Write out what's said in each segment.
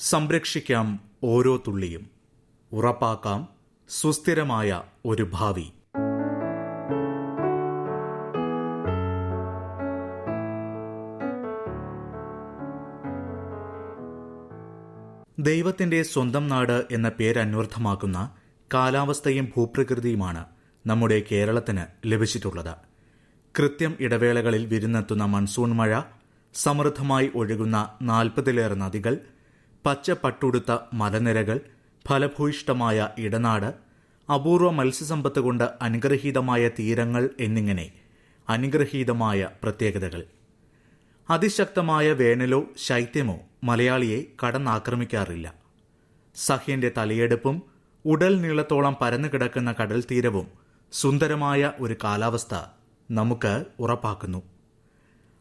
സംരക്ഷിക്കാം ഓരോ തുള്ളിയും. ഉറപ്പാക്കാം സുസ്ഥിരമായ ഒരു ഭാവി. ദൈവത്തിന്റെ സ്വന്തം നാട് എന്ന പേര് പേരന്വർത്ഥമാക്കുന്ന കാലാവസ്ഥയും ഭൂപ്രകൃതിയുമാണ് നമ്മുടെ കേരളത്തിന് ലഭിച്ചിട്ടുള്ളത്. കൃത്യം ഇടവേളകളിൽ വിരുന്നെത്തുന്ന മൺസൂൺ മഴ സമൃദ്ധമായി ഒഴുകുന്ന നാൽപ്പതിലേറെ നദികൾ പച്ച പട്ടുടുത്ത മലനിരകൾ ഫലഭൂയിഷ്ടമായ ഇടനാട് അപൂർവ മത്സ്യസമ്പത്ത് കൊണ്ട് അനുഗ്രഹീതമായ തീരങ്ങൾ എന്നിങ്ങനെ അനുഗ്രഹീതമായ പ്രത്യേകതകൾ. അതിശക്തമായ വേനലോ ശൈത്യമോ മലയാളിയെ കടന്നാക്രമിക്കാറില്ല. സഹ്യന്റെ തലയെടുപ്പും ഉടൽ നീളത്തോളം പരന്നു കിടക്കുന്ന കടൽ തീരവും സുന്ദരമായ ഒരു കാലാവസ്ഥ നമുക്ക് ഉറപ്പാക്കുന്നു.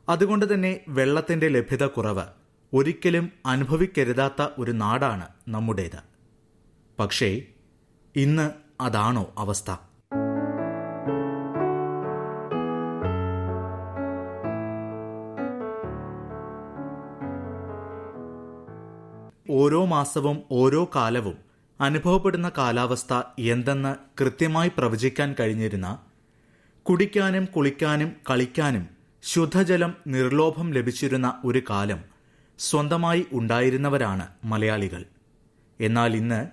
അതുകൊണ്ട് തന്നെ വെള്ളത്തിന്റെ ലഭ്യത കുറവ് ഒരിക്കലും അനുഭവിക്കരുതാത്ത ഒരു നാടാണ് നമ്മുടേത്. പക്ഷേ ഇന്ന് അതാണോ അവസ്ഥ? ഓരോ മാസവും ഓരോ കാലവും അനുഭവപ്പെടുന്ന കാലാവസ്ഥ എന്തെന്ന് കൃത്യമായി പ്രവചിക്കാൻ കഴിഞ്ഞിരുന്ന കുടിക്കാനും കുളിക്കാനും കളിക്കാനും ശുദ്ധജലം നിർലോഭം ലഭിച്ചിരുന്ന ഒരു കാലം സ്വന്തമായി ഉണ്ടായിരുന്നവരാണ് മലയാളികൾ. എന്നാൽ ഇന്ന്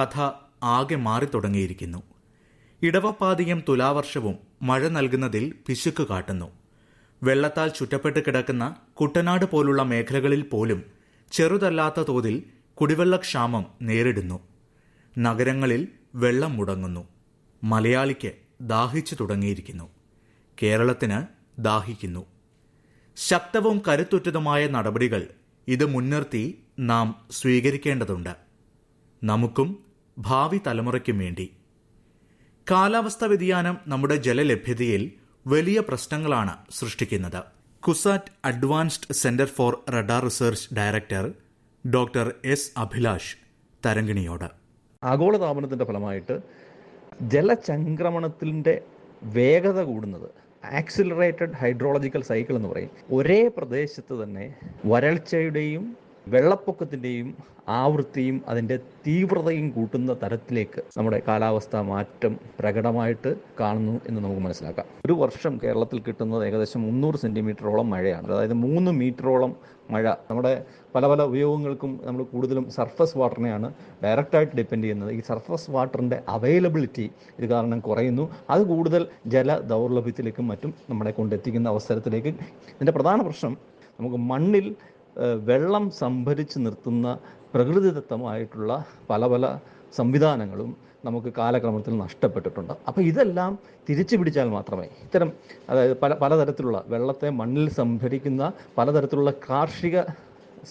കഥ ആകെ മാറി തുടങ്ങിയിരിക്കുന്നു. ഇടവപ്പാതിയും തുലാവർഷവും മഴ നൽകുന്നതിൽ പിശുക്ക് കാട്ടുന്നു. വെള്ളത്താൽ ചുറ്റപ്പെട്ട് കിടക്കുന്ന കുട്ടനാട് പോലുള്ള മേഖലകളിൽ പോലും ചെറുതല്ലാത്ത തോതിൽ കുടിവെള്ളക്ഷാമം നേരിടുന്നു. നഗരങ്ങളിൽ വെള്ളം മുടങ്ങുന്നു. മലയാളിക്ക് ദാഹിച്ചു തുടങ്ങിയിരിക്കുന്നു. കേരളത്തിന് ദാഹിക്കുന്നു. ശക്തവും കരുത്തുറ്റതുമായ നടപടികൾ ഇത് മുൻനിർത്തി നാം സ്വീകരിക്കേണ്ടതുണ്ട്. നമുക്കും ഭാവി തലമുറയ്ക്കും വേണ്ടി. കാലാവസ്ഥാ വ്യതിയാനം നമ്മുടെ ജലലഭ്യതയിൽ വലിയ പ്രശ്നങ്ങളാണ് സൃഷ്ടിക്കുന്നത്. CUSAT advanced centre for radar research director doctor S. Abhilash തരങ്കിണിയോട് ആഗോളതാപനത്തിന്റെ ഫലമായിട്ട് ജലചംക്രമണത്തിന്റെ വേഗത കൂടുന്നത് ആക്സിലറേറ്റഡ് ഹൈഡ്രോളജിക്കൽ സൈക്കിൾ എന്ന് പറയും. ഒരേ പ്രദേശത്ത് തന്നെ വരൾച്ചയുടെയും വെള്ളപ്പൊക്കത്തിന്റെയും ആവൃത്തിയും അതിന്റെ തീവ്രതയും കൂട്ടുന്ന തരത്തിലേക്ക് നമ്മുടെ കാലാവസ്ഥ മാറ്റം പ്രകടമായിട്ട് കാണുന്നു എന്ന് നമുക്ക് മനസ്സിലാക്കാം. ഒരു വർഷം കേരളത്തിൽ കിട്ടുന്നത് ഏകദേശം മുന്നൂറ് സെന്റിമീറ്ററോളം മഴയാണ്. അതായത് മൂന്ന് മീറ്ററോളം മഴ. നമ്മുടെ പല പല ഉപയോഗങ്ങൾക്കും നമ്മൾ കൂടുതലും സർഫസ് വാട്ടറിനെയാണ് ഡയറക്റ്റായിട്ട് ഡിപ്പെൻഡ് ചെയ്യുന്നത്. ഈ സർഫസ് വാട്ടറിന്റെ അവൈലബിലിറ്റി ഇത് കാരണം കുറയുന്നു. അത് കൂടുതൽ ജല ദൗർലഭ്യത്തിലേക്കും മറ്റും നമ്മളെ കൊണ്ടെത്തിക്കുന്ന അവസരത്തിലേക്ക് ഇതിന്റെ പ്രധാന പ്രശ്നം നമുക്ക് മണ്ണിൽ വെള്ളം സംഭരിച്ച് നിർത്തുന്ന പ്രകൃതിദത്തമായിട്ടുള്ള പല പല സംവിധാനങ്ങളും നമുക്ക് കാലക്രമത്തിൽ നഷ്ടപ്പെട്ടിട്ടുണ്ട്. അപ്പോൾ ഇതെല്ലാം തിരിച്ചു പിടിച്ചാൽ മാത്രമേ ഇത്തരം അതായത് പല പലതരത്തിലുള്ള വെള്ളത്തെ മണ്ണിൽ സംഭരിക്കുന്ന പലതരത്തിലുള്ള കാർഷിക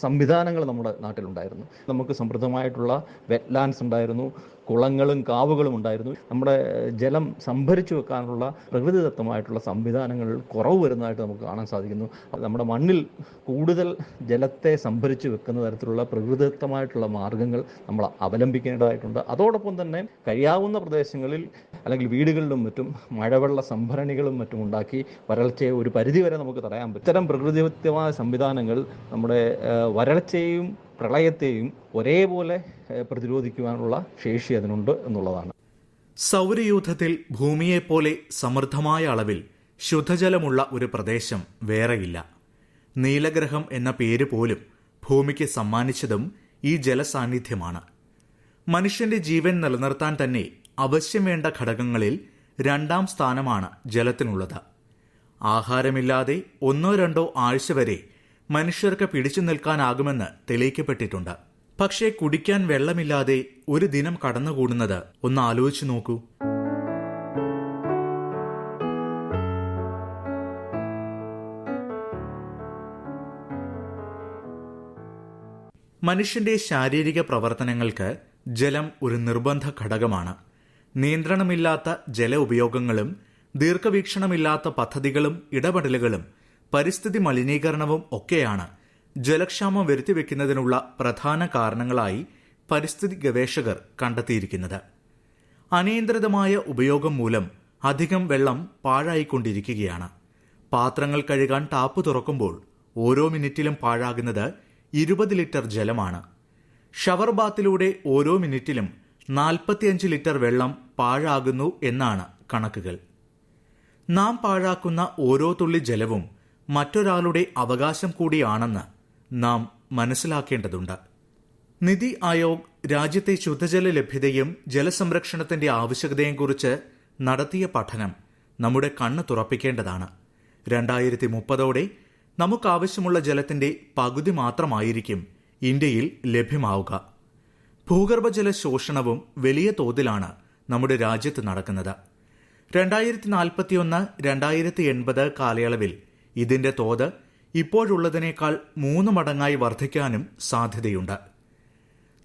സംവിധാനങ്ങൾ നമ്മുടെ നാട്ടിലുണ്ടായിരുന്നു. നമുക്ക് സമൃദ്ധമായിട്ടുള്ള വെറ്റ്ലാൻഡ്സ് ഉണ്ടായിരുന്നു. കുളങ്ങളും കാവുകളും ഉണ്ടായിരുന്നു. നമ്മുടെ ജലം സംഭരിച്ചു വെക്കാനുള്ള പ്രകൃതിദത്തമായിട്ടുള്ള സംവിധാനങ്ങൾ കുറവ് വരുന്നതായിട്ട് നമുക്ക് കാണാൻ സാധിക്കുന്നു. നമ്മുടെ മണ്ണിൽ കൂടുതൽ ജലത്തെ സംഭരിച്ചു വെക്കുന്ന തരത്തിലുള്ള പ്രകൃതിദത്തമായിട്ടുള്ള മാർഗങ്ങൾ നമ്മൾ അവലംബിക്കേണ്ടതായിട്ടുണ്ട്. അതോടൊപ്പം തന്നെ കഴിയാവുന്ന പ്രദേശങ്ങളിൽ അല്ലെങ്കിൽ വീടുകളിലും മറ്റും മഴവെള്ള സംഭരണികളും മറ്റും ഉണ്ടാക്കി വരൾച്ചയെ ഒരു പരിധിവരെ നമുക്ക് തടയാൻ പറ്റും. ഇത്തരം പ്രകൃതിദത്തമായ സംവിധാനങ്ങൾ നമ്മുടെ വരൾച്ചയെയും പ്രളയത്തെയും ഒരേപോലെ പ്രതിരോധിക്കുവാനുള്ള ശേഷി അതിനുണ്ട് എന്നുള്ളതാണ്. സൗരയൂഥത്തിൽ ഭൂമിയെപ്പോലെ സമൃദ്ധമായ അളവിൽ ശുദ്ധജലമുള്ള ഒരു പ്രദേശം വേറെയില്ല. നീലഗ്രഹം എന്ന പേര് പോലും ഭൂമിക്ക് സമ്മാനിച്ചതും ഈ ജലസാന്നിധ്യമാണ്. മനുഷ്യന്റെ ജീവൻ നിലനിർത്താൻ തന്നെ അവശ്യം വേണ്ട ഘടകങ്ങളിൽ രണ്ടാം സ്ഥാനമാണ് ജലത്തിനുള്ളത്. ആഹാരമില്ലാതെ ഒന്നോ രണ്ടോ ആഴ്ച വരെ മനുഷ്യർക്ക് പിടിച്ചു നിൽക്കാനാകുമെന്ന് തെളിയിക്കപ്പെട്ടിട്ടുണ്ട്. പക്ഷേ കുടിക്കാൻ വെള്ളമില്ലാതെ ഒരു ദിനം കടന്നുകൂടുന്നത് ഒന്ന് ആലോചിച്ചു നോക്കൂ. മനുഷ്യന്റെ ശാരീരിക പ്രവർത്തനങ്ങൾക്ക് ജലം ഒരു നിർബന്ധ ഘടകമാണ്. നിയന്ത്രണമില്ലാത്ത ജല ഉപയോഗങ്ങളും ദീർഘവീക്ഷണമില്ലാത്ത പദ്ധതികളും ഇടപെടലുകളും പരിസ്ഥിതി മലിനീകരണവും ഒക്കെയാണ് ജലക്ഷാമം വരുത്തിവെക്കുന്നതിനുള്ള പ്രധാന കാരണങ്ങളായി പരിസ്ഥിതി ഗവേഷകർ കണ്ടെത്തിയിരിക്കുന്നത്. അനിയന്ത്രിതമായ ഉപയോഗം മൂലം അധികം വെള്ളം പാഴായിക്കൊണ്ടിരിക്കുകയാണ്. പാത്രങ്ങൾ കഴുകാൻ ടാപ്പ് തുറക്കുമ്പോൾ ഓരോ മിനിറ്റിലും പാഴാകുന്നത് ഇരുപത് ലിറ്റർ ജലമാണ്. ഷവർ ബാത്തിലൂടെ ഓരോ മിനിറ്റിലും നാൽപ്പത്തിയഞ്ച് ലിറ്റർ വെള്ളം പാഴാകുന്നു എന്നാണ് കണക്കുകൾ. നാം പാഴാക്കുന്ന ഓരോ തുള്ളി ജലവും മറ്റൊരാളുടെ അവകാശം കൂടിയാണെന്ന് നാം മനസ്സിലാക്കേണ്ടതുണ്ട്. നിതി ആയോഗ് രാജ്യത്തെ ശുദ്ധജല ലഭ്യതയും ജലസംരക്ഷണത്തിന്റെ ആവശ്യകതയും കുറിച്ച് നടത്തിയ പഠനം നമ്മുടെ കണ്ണ് തുറപ്പിക്കേണ്ടതാണ്. രണ്ടായിരത്തി മുപ്പതോടെ നമുക്കാവശ്യമുള്ള ജലത്തിന്റെ പകുതി മാത്രമായിരിക്കും ഇന്ത്യയിൽ ലഭ്യമാവുക. ഭൂഗർഭജല ശോഷണവും വലിയ തോതിലാണ് നമ്മുടെ രാജ്യത്ത് നടക്കുന്നത്. രണ്ടായിരത്തി നാൽപ്പത്തിയൊന്ന് രണ്ടായിരത്തി എൺപത് കാലയളവിൽ ഇതിന്റെ തോത് ഇപ്പോഴുള്ളതിനേക്കാൾ മൂന്ന് മടങ്ങായി വർദ്ധിക്കാനും സാധ്യതയുണ്ട്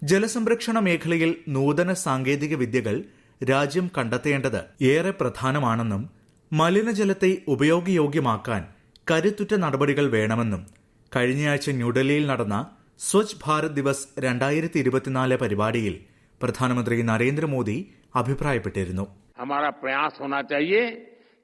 ജലസംരക്ഷണ മേഖലയിൽ നൂതന സാങ്കേതിക വിദ്യകൾ രാജ്യം കണ്ടെത്തേണ്ടത് ഏറെ പ്രധാനമാണെന്നും മലിനജലത്തെ ഉപയോഗയോഗ്യമാക്കാൻ കരുത്തുറ്റ നടപടികൾ വേണമെന്നും കഴിഞ്ഞയാഴ്ച ന്യൂഡൽഹിയിൽ നടന്ന സ്വച്ഛ് ഭാരത് ദിവസ് രണ്ടായിരത്തി ഇരുപത്തിനാല് പരിപാടിയിൽ പ്രധാനമന്ത്രി നരേന്ദ്രമോദി അഭിപ്രായപ്പെട്ടിരുന്നു हमारा प्रयास होना चाहिए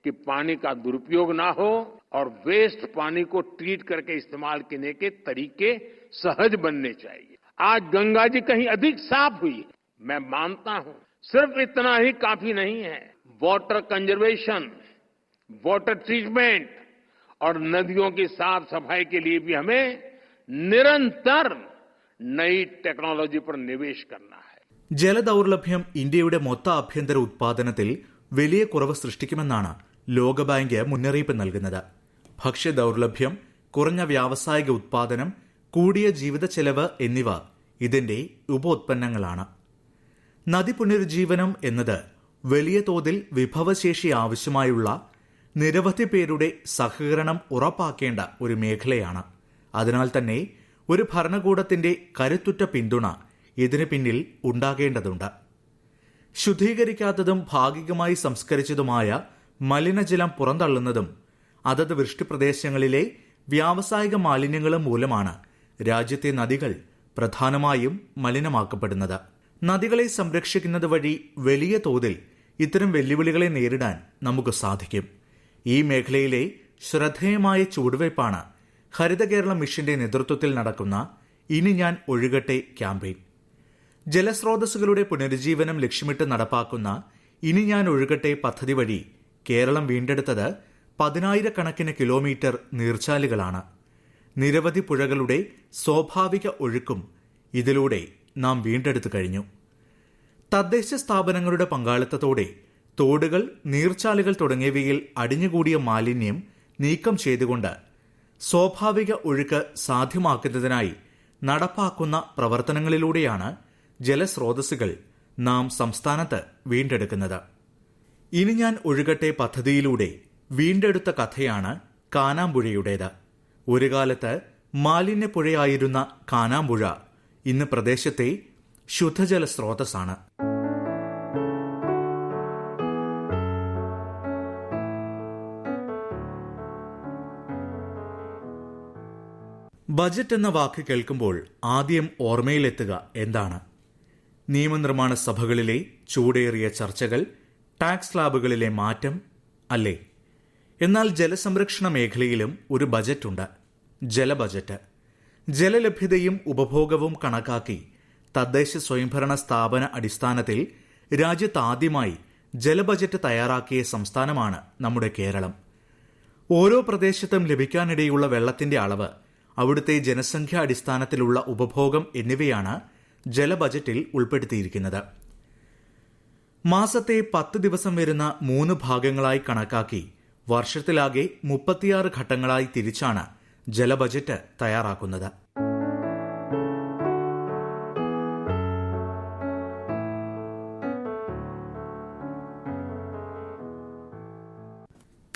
कि पानी का दुरुपयोग ना हो और वेस्ट पानी को ट्रीट करके इस्तेमाल करने के तरीके सहज बनने चाहिए आज गंगा जी कहीं अधिक साफ हुई मैं मानता हूं सिर्फ इतना ही काफी नहीं है वाटर कंजर्वेशन वाटर ट्रीटमेंट और नदियों की साफ सफाई के लिए भी हमें निरंतर नई टेक्नोलॉजी पर निवेश करना है ജലദൌർലഭ്യം ഇന്ത്യയുടെ മൊത്ത ആഭ്യന്തര ഉത്പാദനത്തിൽ വലിയ കുറവ് സൃഷ്ടിക്കുമെന്നാണ് ലോകബാങ്ക് മുന്നറിയിപ്പ് നൽകുന്നത് ഭക്ഷ്യദൌർലഭ്യം കുറഞ്ഞ വ്യാവസായിക ഉത്പാദനം കൂടിയ ജീവിത ചെലവ് എന്നിവ ഇതിന്റെ ഉപോത്പന്നങ്ങളാണ്. നദി പുനരുജ്ജീവനം എന്നത് വലിയ തോതിൽ വിഭവശേഷി ആവശ്യമായുള്ള നിരവധി പേരുടെ സഹകരണം ഉറപ്പാക്കേണ്ട ഒരു മേഖലയാണ്. അതിനാൽ തന്നെ ഒരു ഭരണകൂടത്തിന്റെ കരുത്തുറ്റ പിന്തുണ ഇതിനു പിന്നിൽ ഉണ്ടാകേണ്ടതുണ്ട്. ശുദ്ധീകരിക്കാത്തതും ഭാഗികമായി സംസ്കരിച്ചതുമായ മലിനജലം പുറന്തള്ളുന്നതും അതത് വൃഷ്ടിപ്രദേശങ്ങളിലെ വ്യാവസായിക മാലിന്യങ്ങളും മൂലമാണ് രാജ്യത്തെ നദികൾ പ്രധാനമായും മലിനമാക്കപ്പെടുന്നത്. നദികളെ സംരക്ഷിക്കുന്നത് വഴി വലിയ തോതിൽ ഇത്തരം വെല്ലുവിളികളെ നേരിടാൻ നമുക്ക് സാധിക്കും. ഈ മേഖലയിലെ ശ്രദ്ധേയമായ ചുവടുവയ്പ്പാണ് ഹരിത കേരള മിഷന്റെ നേതൃത്വത്തിൽ നടക്കുന്ന ഇനി ഞാൻ ഒഴുകട്ടെ ക്യാമ്പയിൻ. ജലസ്രോതസ്സുകളുടെ പുനരുജ്ജീവനം ലക്ഷ്യമിട്ട് നടപ്പാക്കുന്ന ഇനി ഞാൻ ഒഴുകട്ടെ പദ്ധതി വഴി കേരളം വീണ്ടെടുത്തത് പതിനായിരക്കണക്കിന് കിലോമീറ്റർ നീർച്ചാലുകളാണ്. നിരവധി പുഴകളുടെ സ്വാഭാവിക ഒഴുക്കും ഇതിലൂടെ നാം വീണ്ടെടുത്തു കഴിഞ്ഞു. തദ്ദേശ സ്ഥാപനങ്ങളുടെ പങ്കാളിത്തത്തോടെ തോടുകൾ നീർച്ചാലുകൾ തുടങ്ങിയവയിൽ അടിഞ്ഞുകൂടിയ മാലിന്യം നീക്കം ചെയ്തുകൊണ്ട് സ്വാഭാവിക ഒഴുക്ക് സാധ്യമാക്കുന്നതിനായി നടപ്പാക്കുന്ന പ്രവർത്തനങ്ങളിലൂടെയാണ് ജലസ്രോതസ്സുകൾ നാം സംസ്ഥാനത്ത് വീണ്ടെടുക്കുന്നത്. ഇനി ഞാൻ ഒഴുകട്ടെ പദ്ധതിയിലൂടെ വീണ്ടെടുത്ത കഥയാണ് കാനാമ്പുഴയുടേത്. ഒരു കാലത്ത് മാലിന്യപ്പുഴയായിരുന്ന കാനാമ്പുഴ ഇന്ന് പ്രദേശത്തെ ശുദ്ധജല സ്രോതസ്സാണ്. ബജറ്റ് എന്ന വാക്ക് കേൾക്കുമ്പോൾ ആദ്യം ഓർമ്മയിലെത്തുക എന്താണ്. നിയമനിർമ്മാണ സഭകളിലെ ചൂടേറിയ ചർച്ചകൾ ടാക്സ് സ്ലാബുകളിലെ മാറ്റം അല്ലേ? എന്നാൽ ജലസംരക്ഷണ മേഖലയിലും ഒരു ബജറ്റുണ്ട്. ജലബജറ്റ് ജലലഭ്യതയും ഉപഭോഗവും കണക്കാക്കി തദ്ദേശ സ്വയംഭരണ സ്ഥാപന അടിസ്ഥാനത്തിൽ രാജ്യത്താദ്യമായി ജലബജറ്റ് തയ്യാറാക്കിയ സംസ്ഥാനമാണ് നമ്മുടെ കേരളം. ഓരോ പ്രദേശത്തും ലഭിക്കാനിടയുള്ള വെള്ളത്തിന്റെ അളവ് അവിടുത്തെ ജനസംഖ്യാ അടിസ്ഥാനത്തിലുള്ള ഉപഭോഗം എന്നിവയാണ് ജലബജറ്റിൽ ഉൾപ്പെടുത്തിയിരിക്കുന്നത്. മാസത്തെ പത്ത് ദിവസം വരുന്ന മൂന്ന് ഭാഗങ്ങളായി കണക്കാക്കി വർഷത്തിലാകെ മുപ്പത്തിയാറ് ഘട്ടങ്ങളായി തിരിച്ചാണ് ജലബജറ്റ് തയ്യാറാക്കുന്നത്.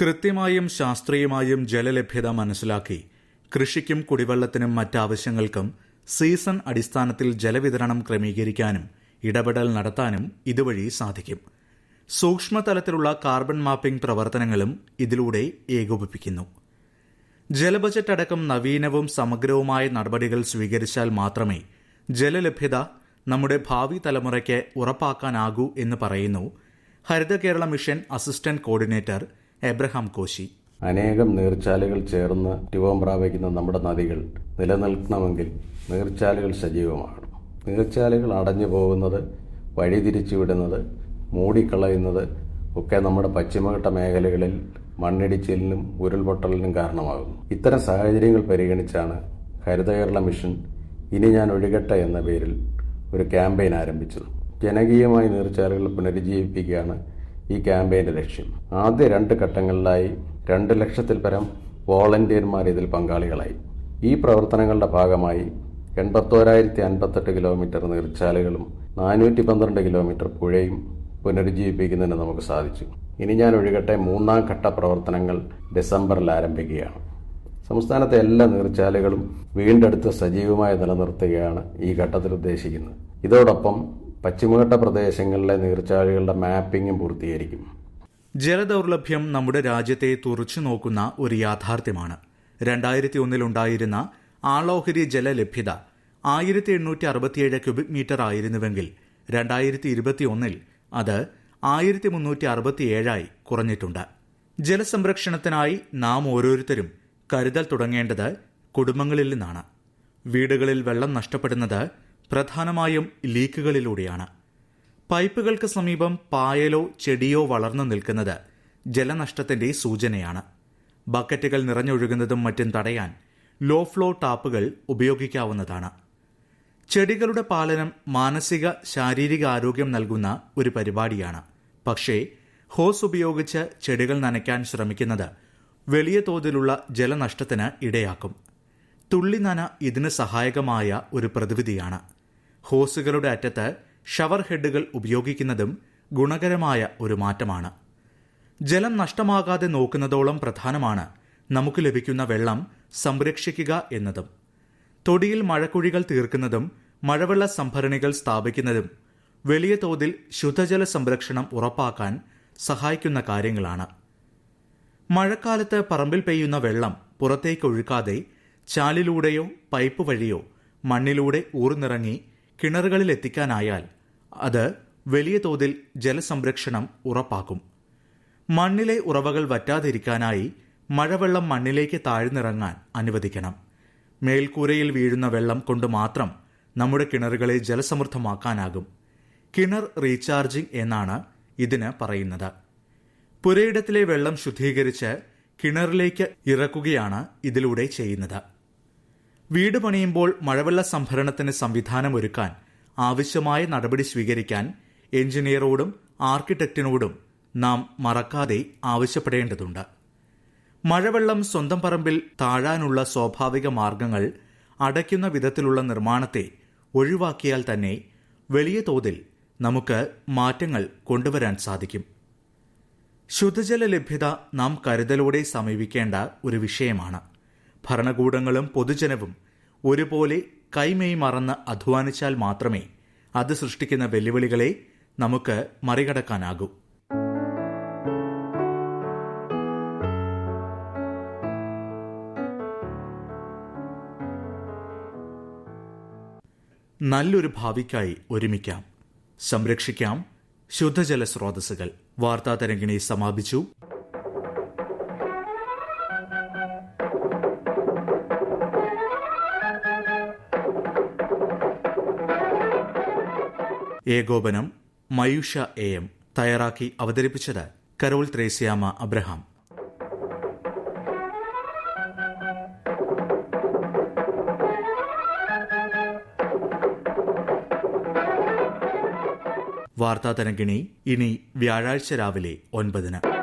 കൃത്യമായും ശാസ്ത്രീയമായും ജലലഭ്യത മനസ്സിലാക്കി കൃഷിക്കും കുടിവെള്ളത്തിനും മറ്റാവശ്യങ്ങൾക്കും സീസൺ അടിസ്ഥാനത്തിൽ ജലവിതരണം ക്രമീകരിക്കാനും ഇടപെടൽ നടത്താനും ഇതുവഴി സാധിക്കും. സൂക്ഷ്മതലത്തിലുള്ള കാർബൺ മാപ്പിംഗ് പ്രവർത്തനങ്ങളും ഇതിലൂടെ ഏകോപിപ്പിക്കുന്നു. ജലബജറ്റ് അടക്കം നവീനവും സമഗ്രവുമായ നടപടികൾ സ്വീകരിച്ചാൽ മാത്രമേ ജലലഭ്യത നമ്മുടെ ഭാവി തലമുറയ്ക്ക് ഉറപ്പാക്കാനാകൂ എന്ന് പറയുന്നു Haritha Kerala mission assistant coordinator Abraham Koshy. അനേകം നീർച്ചാലുകൾ ചേർന്ന് രൂപം പ്രാപിക്കുന്ന നമ്മുടെ നദികൾ നിലനിൽക്കണമെങ്കിൽ നീർച്ചാലുകൾ സജീവമാകണം. നീർച്ചാലുകൾ അടഞ്ഞു പോകുന്നത് വഴിതിരിച്ചുവിടുന്നത് മൂടിക്കളയുന്നത് ഒക്കെ നമ്മുടെ പശ്ചിമഘട്ട മേഖലകളിൽ മണ്ണിടിച്ചിലിനും ഉരുൾപൊട്ടലിനും കാരണമാകുന്നു. ഇത്തരം സാഹചര്യങ്ങൾ പരിഗണിച്ചാണ് ഹരിത കേരള മിഷൻ ഇനി ഞാൻ ഒഴുകട്ടെ എന്ന പേരിൽ ഒരു ക്യാമ്പയിൻ ആരംഭിച്ചത്. ജനകീയമായി നീർച്ചാലുകൾ പുനരുജ്ജീവിപ്പിക്കുകയാണ് ഈ ക്യാമ്പയിന്റെ ലക്ഷ്യം. ആദ്യ രണ്ട് ഘട്ടങ്ങളിലായി രണ്ട് ലക്ഷത്തിൽ പരം വോളണ്ടിയർമാർ ഇതിൽ പങ്കാളികളായി. ഈ പ്രവർത്തനങ്ങളുടെ ഭാഗമായി എൺപത്തോരായിരത്തി അൻപത്തെട്ട് കിലോമീറ്റർ നീർച്ചാലുകളും നാനൂറ്റി പന്ത്രണ്ട് കിലോമീറ്റർ പുഴയും പുനരുജ്ജീവിപ്പിക്കുന്നതിന് നമുക്ക് സാധിച്ചു. ഇനി ഞാൻ ഒഴുകട്ടെ മൂന്നാം ഘട്ട പ്രവർത്തനങ്ങൾ ഡിസംബറിൽ ആരംഭിക്കുകയാണ്. സംസ്ഥാനത്തെ എല്ലാ നീർച്ചാലുകളും വീണ്ടെടുത്ത് സജീവമായി നിലനിർത്തുകയാണ് ഈ ഘട്ടത്തിൽ ഉദ്ദേശിക്കുന്നത്. ഇതോടൊപ്പം പശ്ചിമഘട്ട പ്രദേശങ്ങളിലെ നീർച്ചാലുകളുടെ മാപ്പിംഗും പൂർത്തീകരിക്കും. ജലദൗർലഭ്യം നമ്മുടെ രാജ്യത്തെ തുറച്ചു നോക്കുന്ന ഒരു യാഥാർത്ഥ്യമാണ്. രണ്ടായിരത്തി ഒന്നിലുണ്ടായിരുന്ന ആളോഹരി ജലലഭ്യത ആയിരത്തി എണ്ണൂറ്റി അറുപത്തിയേഴ് ക്യൂബിക് മീറ്റർ ആയിരുന്നുവെങ്കിൽ രണ്ടായിരത്തി ഇരുപത്തിയൊന്നിൽ അത് ആയിരത്തി മുന്നൂറ്റി അറുപത്തിയേഴായി കുറഞ്ഞിട്ടുണ്ട്. ജലസംരക്ഷണത്തിനായി നാം ഓരോരുത്തരും കരുതൽ തുടങ്ങേണ്ടത് കുടുംബങ്ങളിൽ നിന്നാണ്. വീടുകളിൽ വെള്ളം നഷ്ടപ്പെടുന്നത് പ്രധാനമായും ലീക്കുകളിലൂടെയാണ്. പൈപ്പുകൾക്ക് സമീപം പായലോ ചെടിയോ വളർന്നു നിൽക്കുന്നത് ജലനഷ്ടത്തിന്റെ സൂചനയാണ്. ബക്കറ്റുകൾ നിറഞ്ഞൊഴുകുന്നതും മറ്റും തടയാൻ ലോ ഫ്ലോ ടാപ്പുകൾ ഉപയോഗിക്കാവുന്നതാണ്. ചെടികളുടെ പാലനം മാനസിക ശാരീരിക ആരോഗ്യം നൽകുന്ന ഒരു പരിപാടിയാണ്. പക്ഷേ ഹോസ് ഉപയോഗിച്ച് ചെടികൾ നനയ്ക്കാൻ ശ്രമിക്കുന്നത് വലിയ തോതിലുള്ള ജലനഷ്ടത്തിന് ഇടയാക്കും. തുള്ളി നന ഇതിന് സഹായകമായ ഒരു പ്രതിവിധിയാണ്. ഹോസുകളുടെ അറ്റത്ത് ഷവർ ഹെഡുകൾ ഉപയോഗിക്കുന്നതും ഗുണകരമായ ഒരു മാറ്റമാണ്. ജലം നഷ്ടമാകാതെ നോക്കുന്നതോളം പ്രധാനമാണ് നമുക്ക് ലഭിക്കുന്ന വെള്ളം സംരക്ഷിക്കുക എന്നതും. തൊടിയിൽ മഴക്കുഴികൾ തീർക്കുന്നതും മഴവെള്ള സംഭരണികൾ സ്ഥാപിക്കുന്നതും വലിയ തോതിൽ ശുദ്ധജല സംരക്ഷണം ഉറപ്പാക്കാൻ സഹായിക്കുന്ന കാര്യങ്ങളാണ്. മഴക്കാലത്ത് പറമ്പിൽ പെയ്യുന്ന വെള്ളം പുറത്തേക്ക് ഒഴുക്കാതെ ചാലിലൂടെയോ പൈപ്പ് വഴിയോ മണ്ണിലൂടെ ഊർന്നിറങ്ങി കിണറുകളിൽ എത്തിക്കാനായാൽ അത് വലിയ തോതിൽ ജലസംരക്ഷണം ഉറപ്പാക്കും. മണ്ണിലെ ഉറവകൾ വറ്റാതിരിക്കാനായി മഴവെള്ളം മണ്ണിലേക്ക് താഴ്ന്നിറങ്ങാൻ അനുവദിക്കണം. മേൽക്കൂരയിൽ വീഴുന്ന വെള്ളം കൊണ്ട് മാത്രം നമ്മുടെ കിണറുകളെ ജലസമൃദ്ധമാക്കാനാകും. കിണർ റീചാർജിംഗ് എന്നാണ് ഇതിന് പറയുന്നത്. പുരയിടത്തിലെ വെള്ളം ശുദ്ധീകരിച്ച് കിണറിലേക്ക് ഇറക്കുകയാണ് ഇതിലൂടെ ചെയ്യുന്നത്. വീട് പണിയുമ്പോൾ മഴവെള്ള സംഭരണത്തിന് സംവിധാനമൊരുക്കാൻ ആവശ്യമായ നടപടി സ്വീകരിക്കാൻ എഞ്ചിനീയറോടും ആർക്കിടെക്റ്റിനോടും നാം മറക്കാതെ ആവശ്യപ്പെടേണ്ടതുണ്ട്. മഴവെള്ളം സ്വന്തം പറമ്പിൽ താഴാനുള്ള സ്വാഭാവിക മാർഗങ്ങൾ അടയ്ക്കുന്ന വിധത്തിലുള്ള നിർമ്മാണത്തെ ഒഴിവാക്കിയാൽ തന്നെ വലിയ തോതിൽ നമുക്ക് മാറ്റങ്ങൾ കൊണ്ടുവരാൻ സാധിക്കും. ശുദ്ധജല ലഭ്യത നാം കരുതലോടെ സമീപിക്കേണ്ട ഒരു വിഷയമാണ്. ഭരണകൂടങ്ങളും പൊതുജനവും ഒരുപോലെ കൈമെയ് മറന്ന് അധ്വാനിച്ചാൽ മാത്രമേ അത് സൃഷ്ടിക്കുന്ന വെല്ലുവിളികളെ നമുക്ക് മറികടക്കാനാകൂ. നല്ലൊരു ഭാവിക്കായി ഒരുമിക്കാം. സംരക്ഷിക്കാം. ശുദ്ധജല സ്രോതസ്സുകൾ. വാർത്താ തരംഗിണി സമാപിച്ചു. ഏകോപനം മയൂഷ എ എം തയ്യാറാക്കി അവതരിപ്പിച്ചത് കരോൾ ത്രേസ്യാമ അബ്രഹാം. വാർത്താ തരംഗിണി ഇനി വ്യാഴാഴ്ച രാവിലെ ഒൻപതിന്.